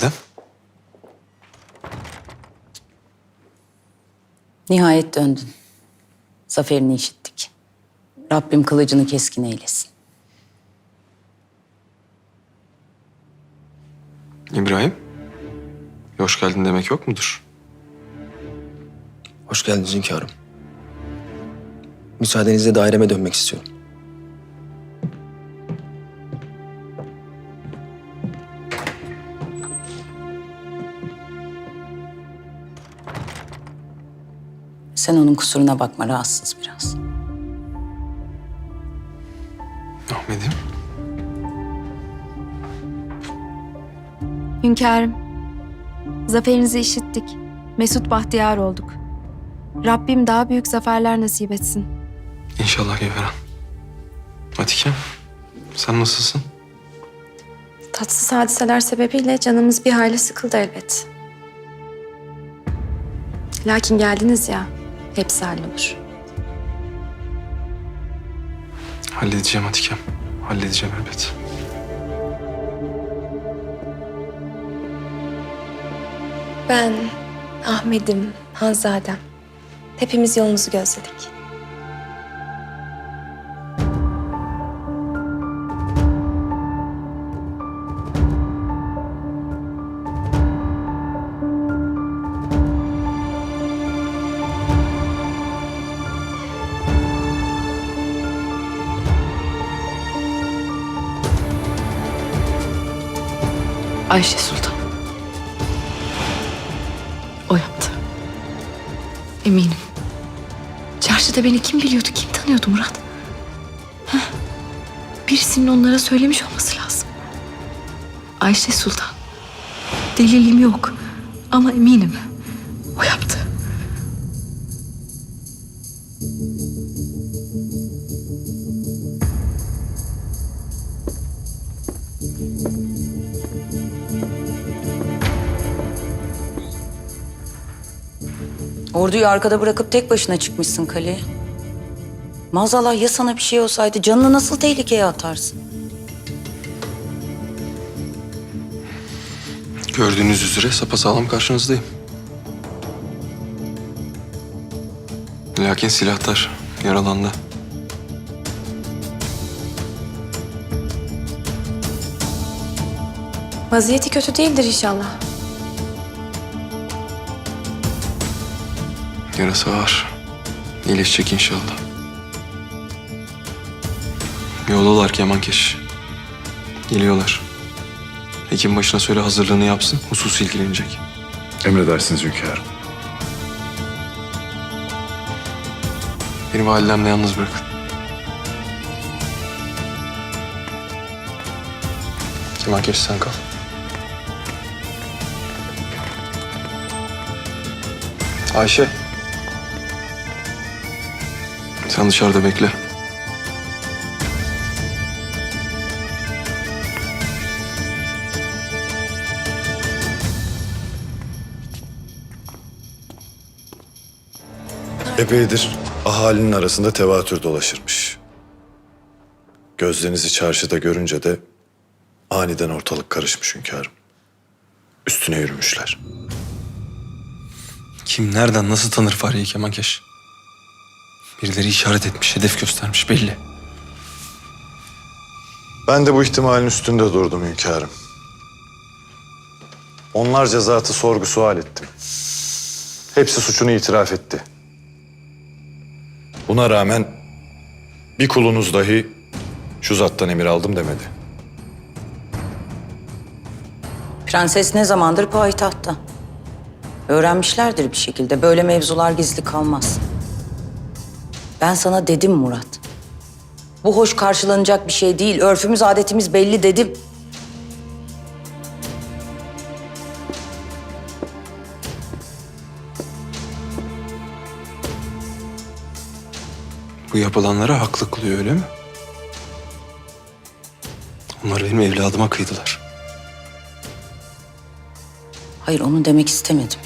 Validem. Nihayet döndün. Zaferini işittik. Rabbim kılıcını keskin eylesin. İbrahim. bir Hoş geldin demek yok mudur? Hoş geldiniz hünkârım. Müsaadenizle daireme dönmek istiyorum. Sen onun kusuruna bakma, rahatsız biraz. Ahmet'im. Hünkârım, zaferinizi işittik. Mesut bahtiyar olduk. Rabbim daha büyük zaferler nasip etsin. İnşallah Geveren. Atike. Sen nasılsın? Tatsız hadiseler sebebiyle canımız bir hayli sıkıldı elbet. Lakin geldiniz ya, hepsi hallolur. Halledeceğim Atikem. Halledeceğim elbet. Ben, Ahmet'im, Hanzadem. Hepimiz yolumuzu gözledik. Ayşe Sultan. O yaptı. Eminim. Çarşıda beni kim biliyordu, kim tanıyordu Murat? Heh. Birisinin onlara söylemiş olması lazım. Ayşe Sultan. Delilim yok ama eminim. Orduyu arkada bırakıp tek başına çıkmışsın kaleye. Maazallah ya sana bir şey olsaydı canını nasıl tehlikeye atarsın? Gördüğünüz üzere sapasağlam karşınızdayım. Lakin silahtar yaralandı. Vaziyeti kötü değildir inşallah. Yarası ağır. İyileşecek inşallah. Yoldalar Kemankeş. Geliyorlar. Hekim başına söyle hazırlığını yapsın. Husus ilgilenecek. Emredersiniz hünkârım. Beni validemle yalnız bırakın. Kemankeş sen kal. Ayşe. Sen dışarıda bekle. Epeydir ahalinin arasında tevatür dolaşırmış. Gözlerinizi çarşıda görünce de aniden ortalık karışmış hünkârım. Üstüne yürümüşler. Kim nereden nasıl tanır Fahriye Kemankeş? Birileri işaret etmiş, hedef göstermiş belli. Ben de bu ihtimalin üstünde durdum hünkârım. Onlarca zatı sorgu sual ettim. Hepsi suçunu itiraf etti. Buna rağmen bir kulunuz dahi şu zattan emir aldım demedi. Prenses ne zamandır payitahtta. Öğrenmişlerdir bir şekilde. Böyle mevzular gizli kalmaz. Ben sana dedim Murat. Bu hoş karşılanacak bir şey değil. Örfümüz, adetimiz belli dedim. Bu yapılanlara haklı kılıyor öyle mi? Onlar benim evladıma kıydılar. Hayır onu demek istemedim.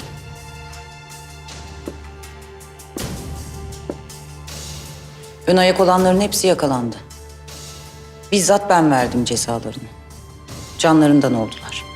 Ön ayak olanların hepsi yakalandı. Bizzat ben verdim cezalarını. Canlarından oldular.